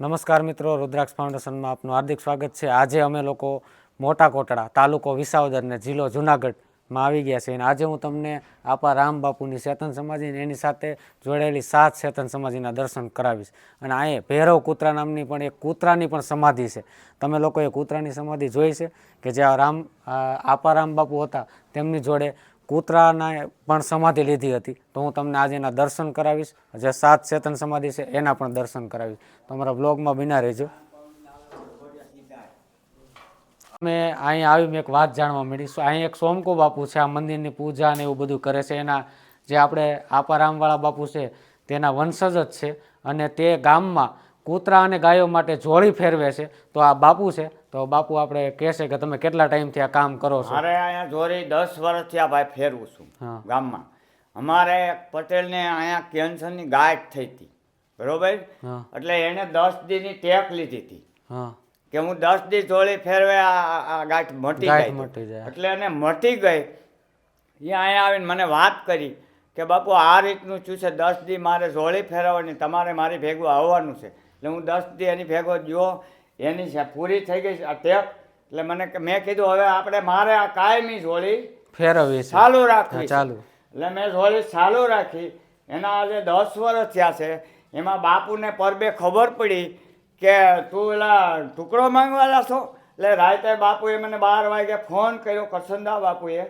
નમસ્કાર મિત્રો, રુદ્રાક્ષ ફાઉન્ડેશનમાં આપનું હાર્દિક સ્વાગત છે. આજે અમે લોકો મોટા કોટડા, તાલુકો વિસાવદર ને જિલ્લો જુનાગઢમાં આવી ગયા છે અને આજે હું તમને આપા રામ બાપુની ચેતન અને એની સાથે જોડાયેલી સાત ચેતન સમાધિના દર્શન કરાવીશ. અને અહીંયા ભૈરવ કૂતરા નામની પણ એક કૂતરાની પણ સમાધિ છે. તમે લોકોએ કૂતરાની સમાધિ જોઈ છે કે જે રામ આપા રામ બાપુ હતા, તેમની જોડે કૂતરાના પણ સમાધિ લીધી હતી. તો હું તમને આજે એના દર્શન કરાવીશ. જે સાત ચેતન સમાધિ છે, એના પણ દર્શન કરાવીશ. તમારા બ્લોગમાં બિના રહેજો. અમે અહીંયા આવી એક વાત જાણવા મળી અહીં એક સોમકો બાપુ છે, આ મંદિરની પૂજા ને એવું બધું કરે છે. એના જે આપણે આપારામવાળા બાપુ છે, તેના વંશજ જ છે. અને તે ગામમાં કૂતરા અને ગાયો માટે જોડી ફેરવે છે. તો આ બાપુ છે તો બાપુ આપણે કહેશે કે તમે કેટલા ટાઈમથી આ કામ કરો છો? અરે અહીંયા જોરી દસ વર્ષથી આ ભાઈ ફેરવું છું. ગામમાં. અમારે પટેલને અહીંયા કેન્સરની ગાંઠ થઈ હતી. બરોબર? એટલે એને દસ દીની ટેક લીધી હતી. કે હું દસ દી જોડી ફેરવે આ ગાંઠ મટી ગઈ જાય. એટલે એને મટી ગઈ. એ અહીંયા આવીને મને વાત કરી કે બાપુ આ રીતનું શું છે દસ દી મારે જોડી ફેરવવાની તમારે મારી ભેગું આવવાનું છે. એટલે હું દસ દી એની ભેગો ગયો એની છે પૂરી થઈ ગઈ છે આ એટલે મને મેં કીધું હવે આપણે મારે આ કાયમી ઝોળી ફેરવી ચાલુ રાખવી ચાલુ. એટલે મેં ઝોળી ચાલુ રાખી. એના આજે દસ વર્ષ થયા છે. એમાં બાપુને પરબે ખબર પડી કે તું પેલા ટુકડો માંગવાલા છો? એટલે રાતે બાપુએ મને બાર વાગે ફોન કર્યો કરસંદા બાપુએ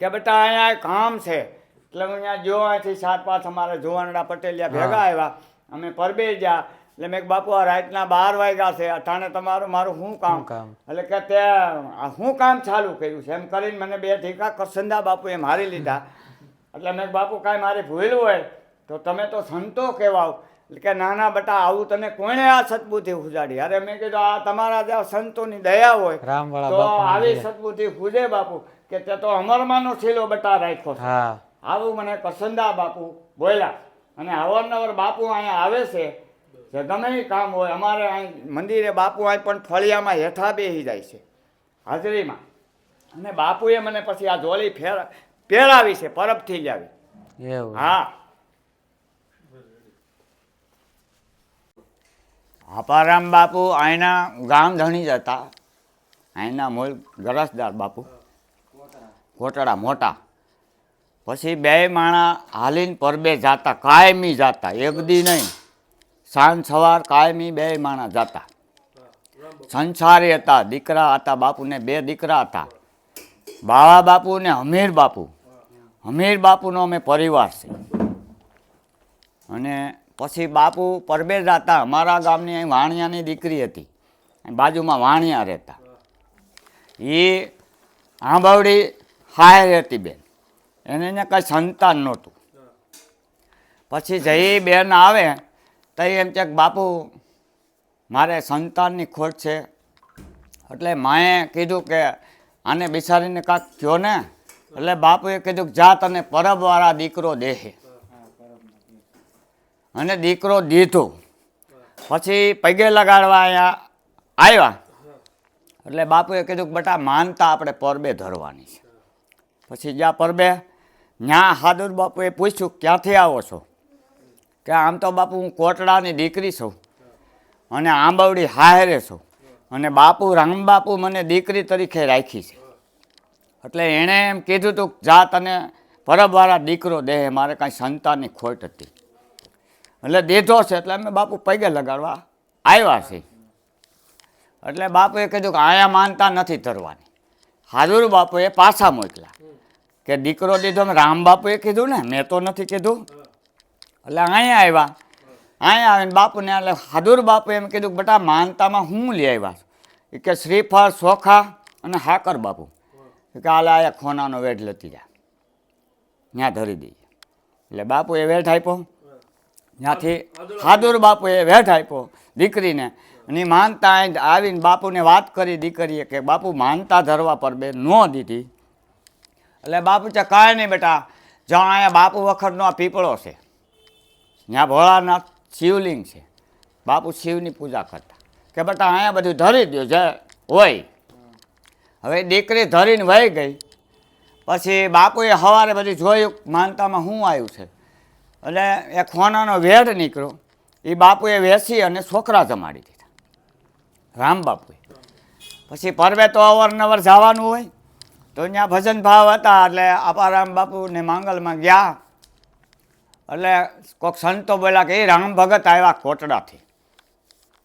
કે બેટા અહીંયા કામ છે. એટલે હું અહીંયા જો અહીંથી સાત પાંચ અમારે જુવાનડા પટેલિયા ભેગા આવ્યા. અમે પરબે ગયા. એટલે મેં બાપુ આ રાતના બાર વાગ્યા છે અઠાણે તમારું મારું શું કામ? કામ? એટલે કે તે શું કામ ચાલુ કર્યું છે? એમ કરીને મને બે ઠીકા કરસંદા એ મારી લીધા. એટલે મેં બાપુ કાંઈ મારી ભૂલ હોય તો તમે તો સંતો કહેવાઓ. એટલે કે નાના બટા આવું તને કોણે આ સદબુદ્ધિ ઉજાડી? અરે મેં કીધું આ તમારા જે સંતોની દયા હોય તો આવી સદબુદ્ધિ પૂજે બાપુ કે તે તો અમરમાંનો છેલ્લો બટા રાખ્યો છે. આવું મને પસંદા બાપુ બોલ્યા. અને અવારનવાર બાપુ અહીંયા આવે છે જે ગમે એ કામ હોય અમારે અહીં મંદિરે બાપુ અહીં પણ ફળિયામાં હેઠા બેસી જાય છે હાજરીમાં. અને બાપુએ મને પછી આ જોલી ફેર પહેરાવી છે પરબથી થઈ જાવી. હા. આપારામ બાપુ અહીંના ગામ ધણી જ હતા. અહીંના મૂળ ગરસદાર બાપુ. કોટડા મોટા. પછી બે માણા હાલીને પરબે જાતા કાયમી જાતા એક દી નહીં. સાંજ સવાર કાયમી બે માણા જતા. સંસારી હતા, દીકરા હતા, બાપુને બે દીકરા હતા. બાવા બાપુ ને હમીર બાપુ. હમીર બાપુનો અમે પરિવાર છે. અને પછી બાપુ પરબે હતા, અમારા ગામની અહીં વાણિયાની દીકરી હતી. બાજુમાં વાણિયા રહેતા. એ આંબાવડી હાય હતી બેન. એને કાંઈ સંતાન નહોતું. પછી જઈ બેન આવે તો એમ કે બાપુ, મારે સંતાનની ખોટ છે. એટલે માએ કીધું કે આને બિચારીને કાંક કહો ને, એટલે બાપુએ કીધું કે જા તને પરબવાળા દીકરો દેહે. અને દીકરો દીધો. પછી પગે લગાડવા અહીંયા આવ્યા. એટલે બાપુએ કીધું કે બેટા, માનતા આપણે પરબે ધરવાની છે. પછી જ્યાં પરબે ત્યાં હાદુર બાપુએ પૂછ્યું, ક્યાંથી આવો છો? કે આમ તો બાપુ હું કોટડાની દીકરી છું અને આંબવડી હાહેરે છું અને બાપુ રામબાપુ મને દીકરી તરીકે રાખી છે. એટલે એણે એમ કીધું હતું જા તને પરબવાળા દીકરો દેહ મારે કાંઈ સંતાનની ખોટ હતી. એટલે દીધો છે, એટલે અમે બાપુ પગે લગાડવા આવ્યા છીએ. એટલે બાપુએ કીધું કે આયા માનતા નથી ધરવાની હાજુર બાપુએ પાછા મોકલ્યા કે દીકરો દીધો રામ બાપુએ કીધું ને, મેં તો નથી કીધું. એટલે અહીંયા આવ્યા. અહીંયા આવીને બાપુને એટલે હાદુર બાપુ એમ કીધું કે બેટા, માનતામાં હું લઈ આવ્યા એ કે શ્રીફળ, સોખા અને હાકર બાપુ. કે આલા આયા ખોનાનો વેઢ લતી જા. ત્યાં ધરી દઈએ. એટલે બાપુએ વેઠ આપ્યો. ત્યાંથી હાદુર બાપુએ વેઠ આપ્યો દીકરીને. અને માનતા આવીને બાપુને વાત કરી દીકરીએ કે, બાપુ, માનતા ધરવા પર બે ન દીધી. એટલે બાપુ ચા કાંઈ નહીં બેટા. જ્યાં અહીંયા બાપુ વખતનો આ પીપળો છે. ત્યાં ભોળાનાથ શિવલિંગ છે. બાપુ શિવની પૂજા કરતા. કે બેટા અહીંયા બધું ધરી દો જે હોય. હવે દીકરી ધરીને વહી ગઈ. પછી બાપુએ સવારે બધું જોયું, માનતામાં શું આવ્યું છે? એટલે એ ખોનાનો વેઢ નીકળ્યો. એ બાપુએ વેસી અને છોકરા જમાડી દીધા. રામ બાપુએ. પછી પરવે તો અવારનવાર જવાનું હોય. તો ત્યાં ભજન ભાવ હતા, એટલે આપારામ બાપુને માંગલમાં ગયા. એટલે કોઈક સંતો બોલ્યા કે એ રામ ભગત આવ્યા કોટડાથી.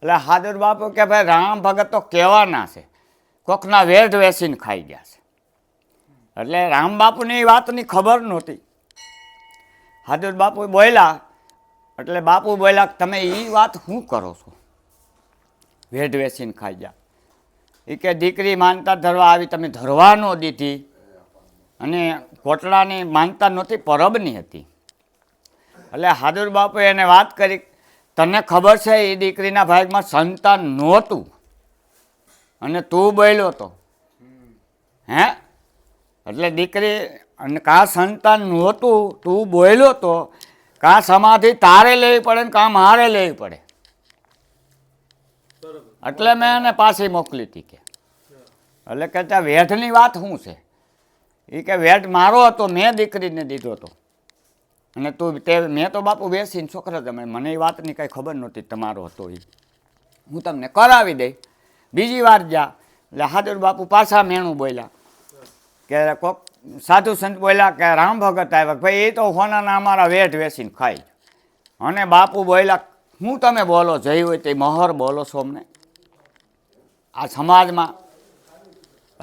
એટલે હાદર બાપુ કે ભાઈ રામ ભગત તો કહેવાના છે. કોકના વેઢ વેસીને ખાઈ ગયા છે. એટલે રામ બાપુની વાતની ખબર નહોતી. હાદર બાપુ બોલ્યા, એટલે બાપુ બોલ્યા કે તમે એ વાત શું કરો છો? વેઢ વેસીને ખાઈ ગયા. એ કે દીકરી માનતા ધરવા આવી તમે ધરવા ન દીધી. અને કોટડાની માનતા નહોતી, પરબની હતી. એટલે હાદુર બાપુએ એને વાત કરી તને ખબર છે એ દીકરીના ભાગમાં સંતાન નહોતું? અને તું બોલ્યો તો. હે? એટલે દીકરી અને કાં સંતાન નહોતું? તું બોલ્યો તો કાં સમાધિ તારે લેવી પડે ને કાં મારે લેવી પડે? એટલે મેં એને પાછી મોકલી હતી કે. એટલે કે ત્યાં વેઠની વાત શું છે? એ કે વેઠ મારો હતો મેં દીકરીને દીધો હતો અને તું તે, મેં તો બાપુ બેસીને છોકરા તમે મને એ વાતની કાંઈ ખબર નહોતી તમારો હતો એ હું તમને કરાવી દઈ. બીજી વાર જા. એટલે હાજર બાપુ પાછા મેણું બોલ્યા. કે કોક સાધુ સંત બોલ્યા કે રામ ભગત આવ્યા. ભાઈ, એ તો હોનાના અમારા વેઠ વેસીને ખાય. અને બાપુ બોલ્યા, હું તમે બોલો જઈ હોય તે મહોર બોલો છો અમને? આ સમાજમાં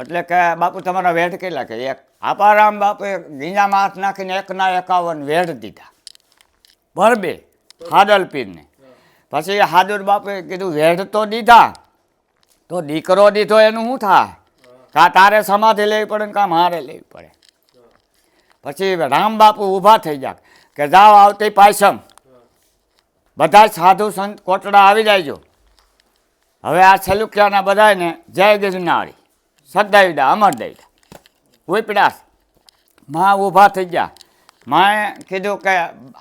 એટલે કે બાપુ તમારા વેઢ કેટલા કે એક? આપારામ બાપુએ ગીંજામાં હાથ નાખીને એકના એકાવન વેઢ દીધા. ભરબે હાદલ પીરને. પછી હાદુર બાપુએ કીધું, વેઢ તો દીધા, તો દીકરો દીધો એનું શું થાય? કાં તારે સમાધિ લેવી પડે ને કાં મારે લેવી પડે? પછી રામ બાપુ ઊભા થઈ ગયા કે, જાઓ આવતી પાયસમ. બધા સાધુ સંત કોટડા આવી જાયજો. હવે આ છેલુક્યાના બધાને જય ગિરનારી. સદાયુડા અમર દઈડા ઉપડાસમાં ઊભા થઈ ગયા. માએ કીધું કે,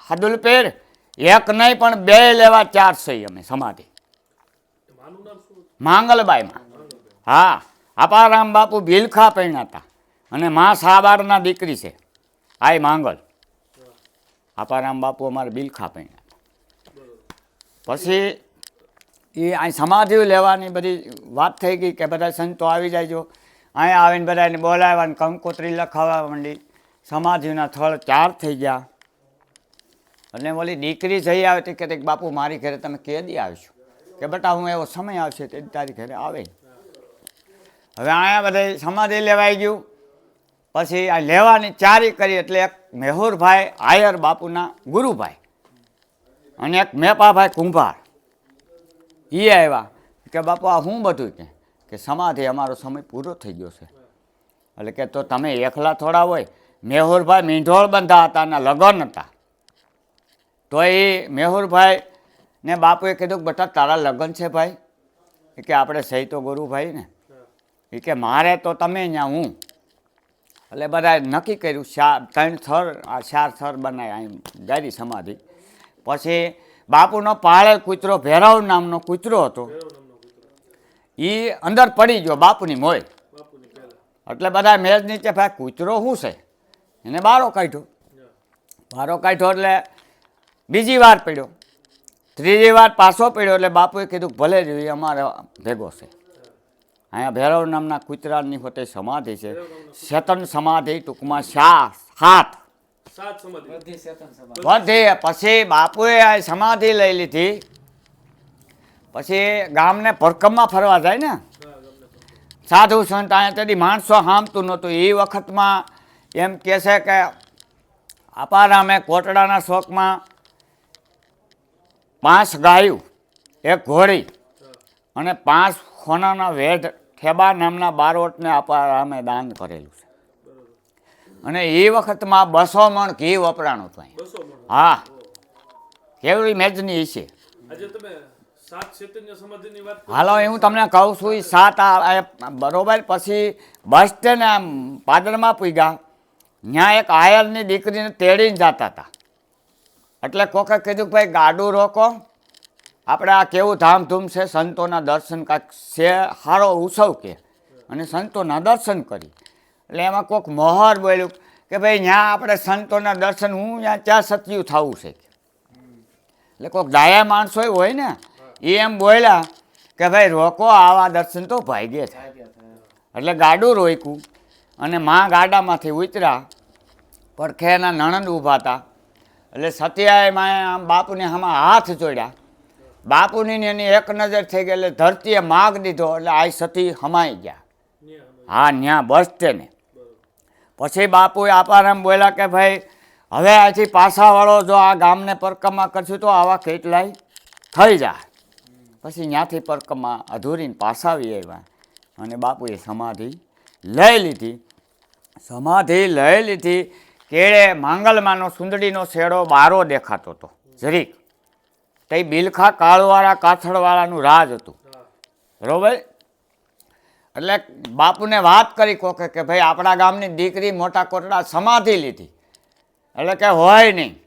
હદુલ પેર, એક નહીં પણ બે લેવા ચાર સહી અમે સમાધિ. માંગલબાઈમાં. હા, અપારામ બાપુ ભીલખા પહેણ્યા હતા. અને મા સાબારના દીકરી છે. આય માંગલ. અપારામ બાપુ અમારે બિલખા પહેણ્યા હતા. પછી એ અહીં સમાધિ લેવાની બધી વાત થઈ ગઈ કે બધા સંતો આવી જાયજો અહીંયા આવીને બધાને બોલાવ્યા ને કંકોત્રી લખાવવા માંડી. સમાધિના થળ ચાર થઈ ગયા. અને ઓલી દીકરી જઈ આવે તે કહેતી બાપુ મારી ઘરે તમે કેદી આવશો? કે બેટા હું એવો સમય આવશે તે તારી ઘરે આવે. હવે અહીંયા બધે સમાધિ લેવાઈ ગયું. પછી આ લેવાની ચારી કરી એટલે એક મેહુરભાઈ, આયર બાપુના ગુરુભાઈ અને એક મેપાભાઈ કુંભાર. એ આવ્યા કે બાપુ, આ હું બધું કે? કે સમાધિ અમારો સમય પૂરો થઈ ગયો છે. એટલે કે તો તમે એકલા થોડા હોય. મેહુરભાઈ મીંઢોળ બંધા હતા અને લગ્ન હતા. તો એ મેહુરભાઈ ને બાપુએ કીધું કે બેટા, તારા લગ્ન છે ભાઈ. એ કે આપણે સહી તો ગુરુભાઈ ને. એ કે મારે તો તમે ત્યાં હું. એટલે બધાએ નક્કી કર્યું ચાર ત્રણ થર, આ ચાર થર બનાવ્યા અહીં ગાડી સમાધિ. પછી બાપુનો પાળે કૂતરો, ભેરવ નામનો કૂતરો હતો. એ અંદર પડી ગયો બાપુની મોય. એટલે બધા મેજ નીચે ભાઈ, કૂતરો શું છે? એને બારો કાઢ્યો. બારો કાઢ્યો એટલે બીજી વાર પડ્યો. ત્રીજી વાર પાછો પડ્યો એટલે બાપુએ કીધું, ભલે જ અમારે ભેગો છે. અહીંયા ભૈરવ નામના કૂતરાની હોતે સમાધિ છે. શેતન સમાધિ ટૂંકમાં શા સાત બધી પછી બાપુએ આ સમાધિ લઈ લીધી. પછી ગામને ભરકમમાં ફરવા જાય ને? સાધુ સંત અહીંયા તેથી માણસો હામતું નહોતું. એ વખતમાં એમ કહે છે કે અપારામે કોટડાના શોખમાં પાંચ ગાયું એક ઘોડી અને પાંચ ખોનાના વેઢ ઠેબા નામના બારોટને અપારામે દાન કરેલું છે. અને એ વખતમાં બસો મણ ઘી વપરાણું હતું. હા. કેવડી મેજની છે. હાલો એ હું તમને કહું છું એ સાત બરોબર પછી બસ સ્ટેન્ડ પાદરમાં પૂગ્યા. ત્યાં એક આયરની દીકરીને તેડીને જતા હતા. એટલે કોકે કીધું કે ભાઈ ગાડું રોકો. આપણે આ કેવું ધામધૂમ છે સંતોના દર્શન કાંઈક છે સારો ઉત્સવ કે. અને સંતોના દર્શન કરી. એટલે એમાં કોઈક મોહર બોલ્યું કે ભાઈ ત્યાં આપણે સંતોના દર્શન હું ત્યાં ચા સત્યું થવું છે. એટલે કોઈક ડાયા માણસો હોય ને એ એમ બોલ્યા કે ભાઈ રોકો આવા દર્શન તો ભાગ્ય થાય એટલે ગાડું રોક્યું અને માં ગાડામાંથી ઉતર્યા પડખે એના નણંદ ઊભા હતા. એટલે સત્યાએ માએ આમ બાપુને આમાં હાથ જોડ્યા. બાપુની એની એક નજર થઈ ગઈ એટલે ધરતીએ માગ દીધો એટલે આ સતી હમાઈ ગયા. હા ન્યા બસતે ને. પછી બાપુએ આપારામ બોલ્યા કે, ભાઈ, હવે આથી પાસાવાળો જો આ ગામને પરકમા કરશું તો આવા કેટલાય થઈ જાય. પછી ત્યાંથી પરકમા અધૂરીને પાસાવી આવ્યા. અને બાપુએ સમાધિ લઈ લીધી. સમાધિ લઈ લીધી. કેળે માંગલમાંનો સુંદડીનો શેડો બારો દેખાતો હતો. જરીક. તે બિલખા કાળવાળા કાથળવાળાનું રાજ હતું. બરોબર? એટલે બાપુને વાત કરી કોકે કે ભાઈ આપણા ગામની દીકરી મોટા કોટડા સમાધિ લીધી. એટલે કે હોય નહીં.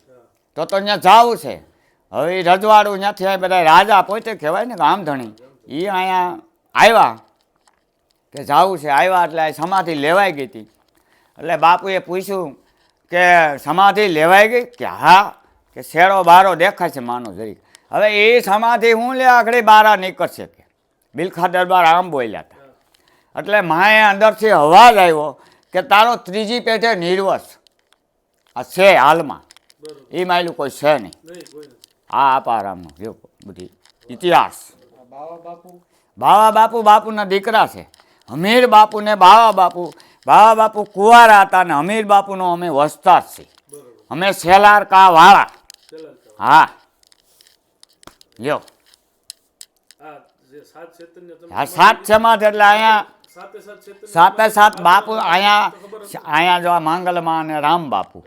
તો તો અહીંયા જવું છે. હવે રજવાડું ત્યાંથી આ બધા રાજા પોતે કહેવાય ને ગામધણી. એ અહીંયા આવ્યા કે જવું છે. આવ્યા એટલે સમાધિ લેવાઈ ગઈ હતી. એટલે બાપુએ પૂછ્યું કે સમાધિ લેવાઈ ગઈ? કે હા. કે શેડો બારો દેખાય છે માનો જરીક. હવે એ સમાધિ હું લે આગળ બારા નીકળશે કે? બિલખા દરબાર આમ બોલ્યા હતા. એટલે માએ અંદરથી અવાજ આવ્યો કે તારો ત્રીજી પેઢે નિર્વસ. આ છે હાલમાં. એ માયલું કોઈ છે નહીં. આ આપારામનું જો બધી. ઇતિહાસ. બાવા બાપુ? બાપુના દીકરા છે. હમીર બાપુ ને બાવા બાપુ. બાવા બાપુ કુંવારા હતા ને હમીર બાપુનો અમે વસ્તાર છીએ અમે સેલાર કા વાળા. હા. લ્યો. સાત સમાજ એટલે અહીંયા સાતે સાત બાપુ અહીંયા અહીંયા જો આ માંગલમાં અને રામ બાપુ.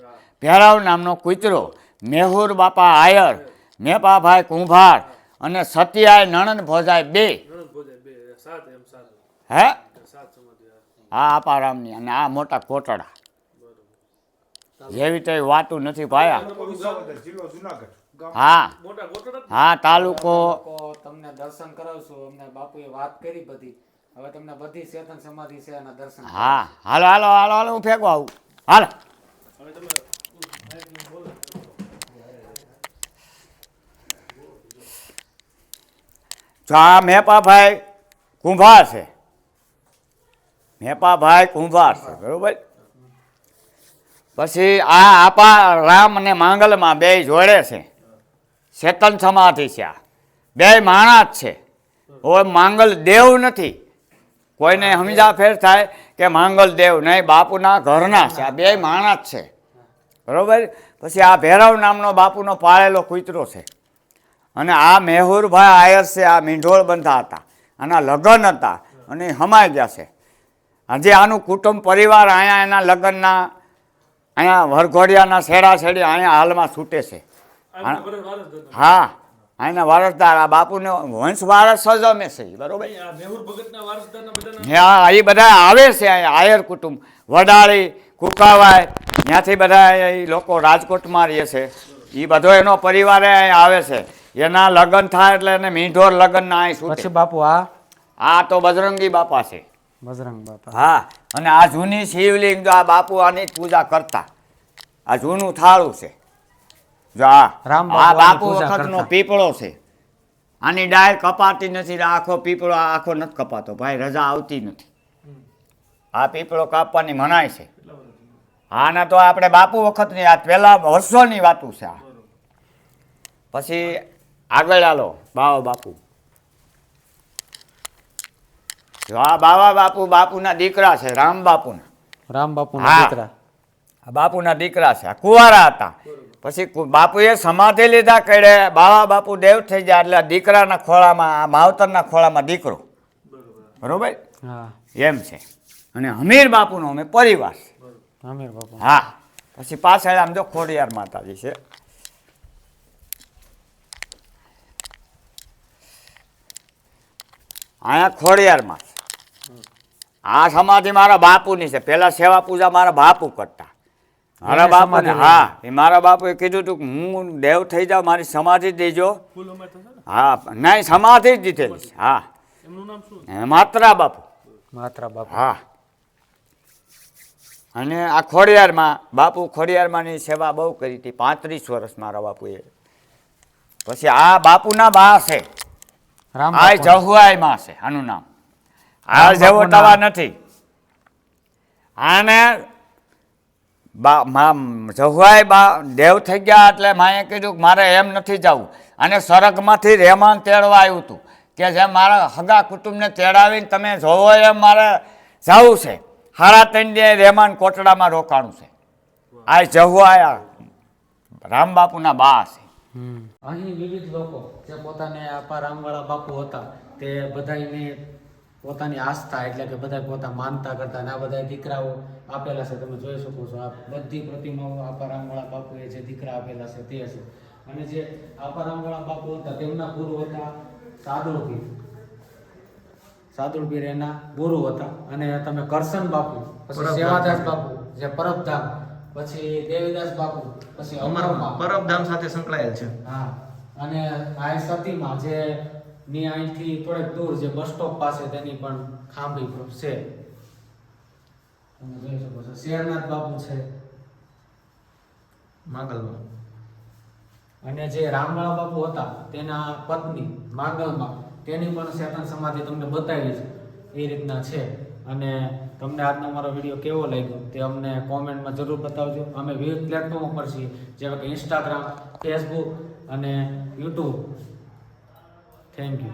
ભેરાવ નામનો કૂતરો મેહુર બાપા આયર મેપાભાઈ કુંભાર અને સતિયાય નણંદ ભોજાય બે. નણંદ ભોજાય બે સાત એમ સાત. હે? હા સમાધિ આ. આ આપારામની અને આ મોટા કોટડા. જેવી તેવી વાતું નથી ભાયા. હા. હા તાલુકો તમને દર્શન કરાવશું. અમને બાપુએ વાત કરી બધી. હવે તમને બધી ચેતન સમાધિ છે એના દર્શન હા, હાલો હાલો હાલો હાલો, હું ફેંકવા આવું. હાલો. મેપાભાઈ કુંભાર છે. મેપાભાઈ કુંભાર છે, બરોબર? પછી આ આપા રામ અને માંગલમાં બે જોડે છે. ચેતન સમાધિ છે આ. બે માણસ છે. હવે માંગલ દેવ નથી. કોઈને સમજા ફેર થાય કે માંગલદેવ નહીં બાપુના ઘરના છે. આ બે માણસ છે. બરાબર? પછી આ ભૈરવ નામનો બાપુનો પાળેલો કૂતરો છે. અને આ મેહુરભાઈ આયર છે આ મીંઢોળ બંધા હતા. આના લગ્ન હતા. અને હમાઈ ગયા છે. આજે આનું કુટુંબ પરિવાર અહીંયા એના લગ્નના અહીંયા વરઘોડિયાના છેડા છેડી અહીંયા હાલમાં છૂટે છે. હા. અહીંના વારસદાર આ બાપુને વંશ વારસ સજમે છે ઈ, બરોબર? આ મેહુર ભગતના વારસદારના બધાના ને આ એ બધા આવે છે આયર કુટુંબ. વડાળી કુકાવાય ત્યાંથી બધા એ લોકો રાજકોટમાં રહે છે. એ બધો એનો પરિવાર અહીંયા આવે છે. એના લગ્ન થાય એટલે એને મીંઢોર લગ્નના અહીં પછી બાપુ આ? આ તો બજરંગી બાપા છે. બજરંગ બાપા. હા અને આ જૂની શિવલિંગ જો આ બાપુ આની પૂજા કરતા. આ જૂનું થાળું છે. જો. રામ આ બાપુ વખતનો પીપળો છે. આની ડાળ કપાતી નથી આખો પીપળો આખો નથી કપાતો. ભાઈ રજા આવતી નથી. આ પીપળો કાપવાની મનાય છે. આના તો આપણે બાપુ વખતની આ પહેલા વર્ષોની વાતું છે આ. પછી આગળ આલો બાવા બાપુ. જો આ બાવા બાપુ બાપુના દીકરા છે રામ બાપુના. રામ બાપુના દીકરા. બાપુના દીકરા છે આ કુંવારા હતા. પછી બાપુએ સમાધિ લીધા કડે બાવા બાપુ દેવ થઈ ગયા એટલે દીકરાના ખોળામાં આ માવતરના ખોળામાં દીકરો. બરોબર. હા. એમ છે. અને હમીર બાપુનો અમે પરિવાર હમીર બાપુ. હા. પછી પાછળ આમ જો ખોડિયાર માતાજી છે. અહીંયા ખોડિયારમાં આ સમાધિ મારા બાપુની છે. પહેલાં સેવા પૂજા મારા બાપુ કરતા. મારા બાપ બાપુને હા. એ મારા બાપુએ કીધું હતું કે હું દેવ થઈ જાઉં મારી સમાધિ દેજો. થશે ને? હા નહીં સમાધિ જ દીધેલી. હા. માત્રા બાપુ. માત્રા બાપુ. હા. અને આ ખોડિયારમાં બાપુ ખોડિયારમાંની સેવા બહુ કરી હતી. પાંત્રીસ વર્ષ મારા બાપુએ. પછી આ બાપુના બા છે. આ જહુઆઈ માં છે આનું નામ. આ જવો જેવો તવા નથી. આને બા, મા જહુઆઈ બા, દેવ થઈ ગયા એટલે માએ કીધું કે મારે એમ નથી જવું. અને સ્વર્ગમાંથી રહેમાન તેડવા આવ્યું હતું કે જે મારા હગા કુટુંબને તેડાવીને તમે જોવો એમ મારે જવું છે. હારા દે રહેમાન કોટડામાં રોકાણું છે. આ રામ રામબાપુના બા છે. અહીં વિવિધ લોકો જે પોતાને આપા રામવાળા બાપુ હતા, તે બધાને પોતાની આસ્થા એટલે કે બધા પોતા માનતા કરતા અને આ બધા દીકરાઓ આપેલા છે. તમે જોઈ શકો છો આ બધી પ્રતિમાઓ આપા રામવાળા બાપુએ જે દીકરા આપેલા છે તે છે. અને જે આપા રામવાળા બાપુ હતા તેમના ગુરુ હતા સાદુળપીર સાદુળપીર એના ગુરુ હતા. અને તમે કરશન બાપુ પછી સેવાદાસ બાપુ. જે પરબધામ પછી દેવીદાસ બાપુ પછી અમરમાં. પરબધામ સાથે સંકળાયેલ છે. હા. અને આ સતીમાં જે ની અહીંથી થોડેક દૂર જે બસ સ્ટોપ પાસે તેની પણ ખાંભી છે. તમે જોઈ શકો છો શેરનાથ બાપુ છે. માંગલમાં. અને જે રામવાળા બાપુ હતા તેના પત્ની માંગલમાં તેની પણ શેતન સમાધિ તમને બતાવી છે. એ રીતના છે. અને તમને આજનો મારો વીડિયો કેવો લાગ્યો તે અમને કોમેન્ટમાં જરૂર બતાવજો. અમે વિવિધ પ્લેટફોર્મ ઉપર છીએ જેવા કે ઇન્સ્ટાગ્રામ ફેસબુક અને યુટ્યુબ থ্যাংক ইউ